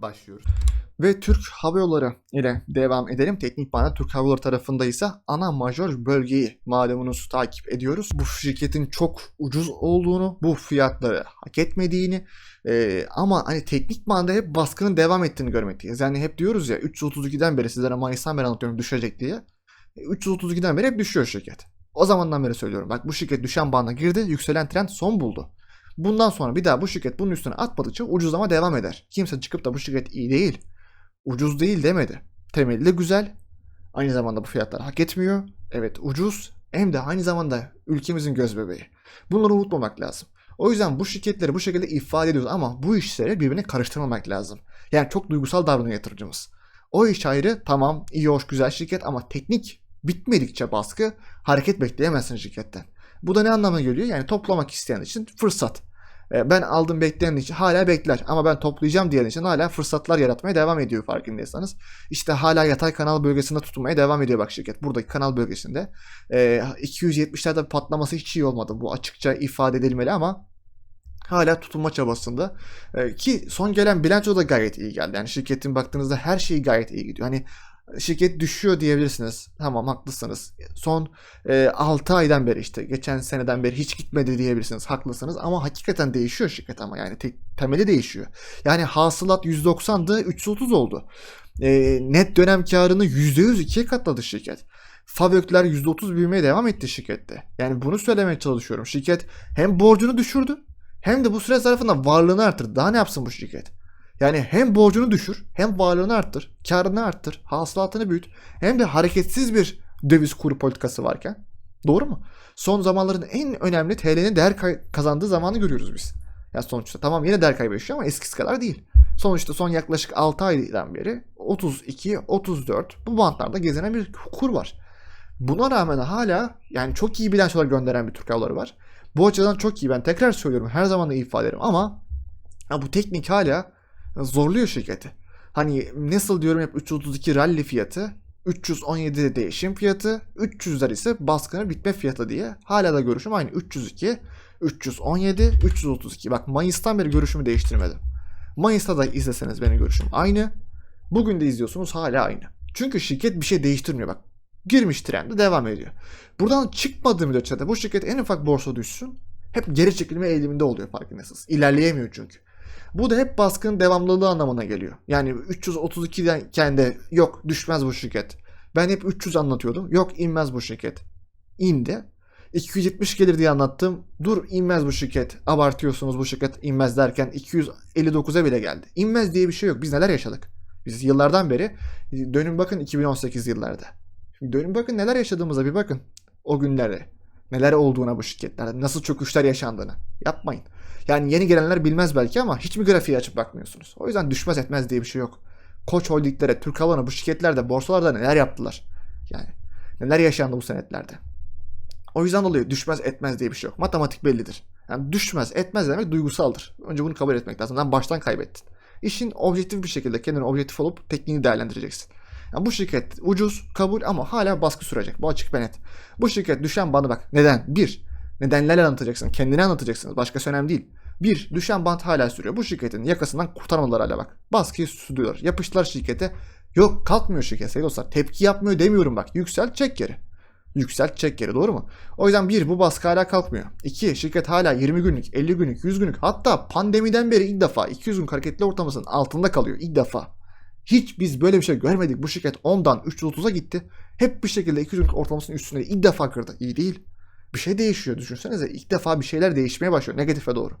başlıyoruz. Ve Türk Hava Yolları ile devam edelim. Teknik bana Türk Hava Yolları tarafında ise ana majör bölgeyi malumunuz takip ediyoruz. Bu şirketin çok ucuz olduğunu, bu fiyatları hak etmediğini e, ama hani teknik manada hep baskının devam ettiğini görmekteyiz. Yani hep diyoruz ya 332'den beri sizlere Mayıs'tan beri anlatıyorum düşecek diye. E, 332'den beri hep düşüyor şirket. O zamandan beri söylüyorum. Bak bu şirket düşen banda girdi, yükselen trend son buldu. Bundan sonra bir daha bu şirket bunun üstüne atmadıkça ucuzlama devam eder. Kimse çıkıp da bu şirket iyi değil, ucuz değil demedi. Temeli de güzel. Aynı zamanda bu fiyatlar hak etmiyor. Evet ucuz hem de aynı zamanda ülkemizin göz bebeği. Bunları unutmamak lazım. O yüzden bu şirketleri bu şekilde ifade ediyoruz ama bu işleri birbirine karıştırmamak lazım. Yani çok duygusal davranıyor yatırımcımız. O iş ayrı tamam iyi hoş güzel şirket ama teknik bitmedikçe baskı hareket bekleyemezsin şirketten. Bu da ne anlamına geliyor? Yani toplamak isteyen için fırsat. E, Ben aldım bekleyen için hala bekler ama ben toplayacağım diyen için hala fırsatlar yaratmaya devam ediyor farkındaysanız. İşte hala yatay kanal bölgesinde tutunmaya devam ediyor bak şirket. Buradaki kanal bölgesinde. E, 270'lerde bir patlaması hiç iyi olmadı. Bu açıkça ifade edilmeli ama hala tutunma çabasında. E, ki son gelen bilanço da gayet iyi geldi. Yani şirketin baktığınızda her şey gayet iyi gidiyor. Hani şirket düşüyor diyebilirsiniz. Tamam haklısınız. Son e, 6 aydan beri işte geçen seneden beri hiç gitmedi diyebilirsiniz. Haklısınız ama hakikaten değişiyor şirket ama yani tek, temeli değişiyor. Yani hasılat 190'dı 330 oldu. E, net dönem karını %100 ikiye katladı şirket. Fabrikler %30 büyümeye devam etti şirkette. Yani bunu söylemeye çalışıyorum. Şirket hem borcunu düşürdü hem de bu süre zarfında varlığını arttırdı. Daha ne yapsın bu şirket? Yani hem borcunu düşür, hem varlığını arttır, karını arttır, hasılatını büyüt, hem de hareketsiz bir döviz kuru politikası varken. Doğru mu? Son zamanların en önemli TL'nin değer kazandığı zamanı görüyoruz biz. Yani sonuçta tamam yine değer kaybı ama eskisi kadar değil. Sonuçta son yaklaşık 6 aydan beri 32, 34 bu bantlarda gezinen bir kur var. Buna rağmen hala yani çok iyi bilançolar gönderen bir Türk Havaları var. Bu açıdan çok iyi ben tekrar söylüyorum her zaman da ifade ederim ama ya bu teknik hala zorluyor şirketi. Hani nasıl diyorum hep 332 rally fiyatı, 317 de değişim fiyatı, 300'ler ise baskının bitme fiyatı diye. Hala da görüşüm aynı 302, 317, 332. Bak Mayıs'tan beri görüşümü değiştirmedim. Mayıs'ta da izleseniz benim görüşüm aynı. Bugün de izliyorsunuz hala aynı. Çünkü şirket bir şey değiştirmiyor bak. Girmiş trende devam ediyor. Buradan çıkmadığı müddetçe de bu şirket en ufak borsa düşsün hep geri çekilme eğiliminde oluyor farkındasınız. İlerleyemiyor çünkü. Bu da hep baskının devamlılığı anlamına geliyor. Yani 332'den de yok düşmez bu şirket. Ben hep 300 anlatıyordum. Yok inmez bu şirket. İndi. 270 gelir diye anlattım. Dur inmez bu şirket. Abartıyorsunuz bu şirket inmez derken 259'a bile geldi. İnmez diye bir şey yok. Biz neler yaşadık? Biz yıllardan beri dönün bakın 2018 yıllarda. Şimdi dönün bakın neler yaşadığımıza bir bakın. O günlerde. Neler olduğuna bu şirketlerde. Nasıl çöküşler yaşandığını. Yapmayın. Yani yeni gelenler bilmez belki ama hiç mi grafiği açıp bakmıyorsunuz? O yüzden düşmez etmez diye bir şey yok. Koç Holding'lere, Türk Havalı'na bu şirketlerde, borsalarda neler yaptılar? Yani neler yaşandı bu senetlerde? O yüzden dolayı düşmez etmez diye bir şey yok. Matematik bellidir. Yani düşmez etmez demek duygusaldır. Önce bunu kabul etmek lazım. Lan baştan kaybettin. İşin objektif bir şekilde kendine objektif olup tekniğini değerlendireceksin. Yani bu şirket ucuz, kabul ama hala baskı sürecek. Bu açık ve net. Bu şirket düşen bandı bak. Neden? Bir, nedenlerle anlatacaksın. Kendine anlatacaksınız. Başkası önemli değil. Bir, düşen bant hala sürüyor. Bu şirketin yakasından kurtarmadılar hala bak. Baskıyı sürdürüyor. Yapıştılar şirkete. Yok kalkmıyor şirket sevgili dostlar. Tepki yapmıyor demiyorum bak. Yüksel çek geri. Yükselt çek geri doğru mu? O yüzden bir bu baskı hala kalkmıyor. İki şirket hala 20 günlük, 50 günlük, 100 günlük hatta pandemiden beri ilk defa 200 gün hareketli ortalamasının altında kalıyor ilk defa. Hiç biz böyle bir şey görmedik. Bu şirket 10'dan 330'a gitti. Hep bir şekilde 200 günlük ortalamasının üstünde ilk defa kırdı. İyi değil. Bir şey değişiyor düşünsenize. İlk defa bir şeyler değişmeye başlıyor. Negatife doğru.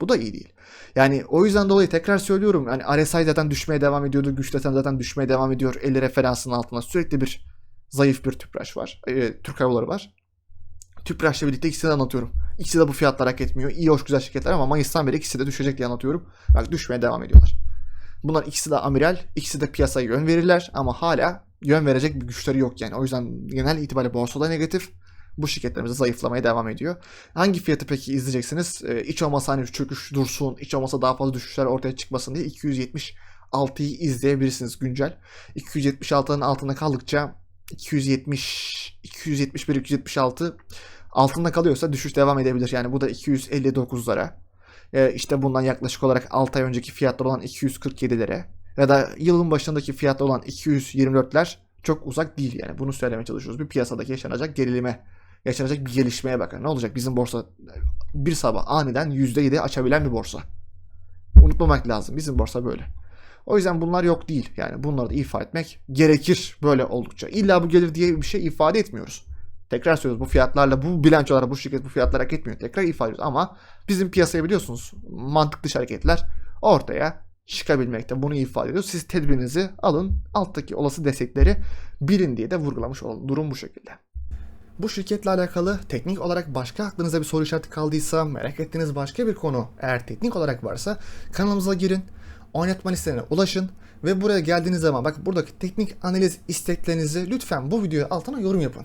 Bu da iyi değil. Yani o yüzden dolayı tekrar söylüyorum. Yani RSI zaten düşmeye devam ediyordu. Güçleten zaten düşmeye devam ediyor. 50 referansının altında sürekli bir zayıf bir tüpraş var. E, Türk Hava var. Tüpraş'la birlikte ikisini de anlatıyorum. İkisi de bu fiyatlar hak etmiyor. İyi hoş güzel şirketler ama Mayıs'tan beri ikisi de düşecek diye anlatıyorum. Bak düşmeye devam ediyorlar. Bunlar ikisi de amiral, ikisi de piyasaya yön verirler ama hala yön verecek bir güçleri yok yani. O yüzden genel itibariyle borsada negatif. Bu şirketlerimiz zayıflamaya devam ediyor. Hangi fiyatı peki izleyeceksiniz? Ee, hiç olmasa hani çöküş dursun, hiç olmasa daha fazla düşüşler ortaya çıkmasın diye 276'yı izleyebilirsiniz güncel. 276'nın altında kaldıkça 270, 271, 276 altında kalıyorsa düşüş devam edebilir. Yani bu da 259'lara. Ee, işte bundan yaklaşık olarak 6 ay önceki fiyatlar olan 247'lere ya da yılın başındaki fiyatlar olan 224'ler çok uzak değil yani. Bunu söylemeye çalışıyoruz. Bir piyasadaki yaşanacak gerilime, yaşanacak bir gelişmeye bakın. Ne olacak? Bizim borsa bir sabah aniden %7 açabilen bir borsa. Unutmamak lazım. Bizim borsa böyle. O yüzden bunlar yok değil. Yani bunları da ifade etmek gerekir böyle oldukça. İlla bu gelir diye bir şey ifade etmiyoruz. Tekrar söylüyoruz bu fiyatlarla bu bilançolara bu şirket bu fiyatlar hak etmiyor. Tekrar ifade ediyoruz ama bizim piyasaya biliyorsunuz mantık dışı hareketler ortaya çıkabilmekte. Bunu ifade ediyoruz. Siz tedbirinizi alın. Alttaki olası destekleri bilin diye de vurgulamış olalım. Durum bu şekilde. Bu şirketle alakalı teknik olarak başka aklınıza bir soru işareti kaldıysa, merak ettiğiniz başka bir konu eğer teknik olarak varsa kanalımıza girin, oynatma listelerine ulaşın ve buraya geldiğiniz zaman bak buradaki teknik analiz isteklerinizi lütfen bu videoya altına yorum yapın.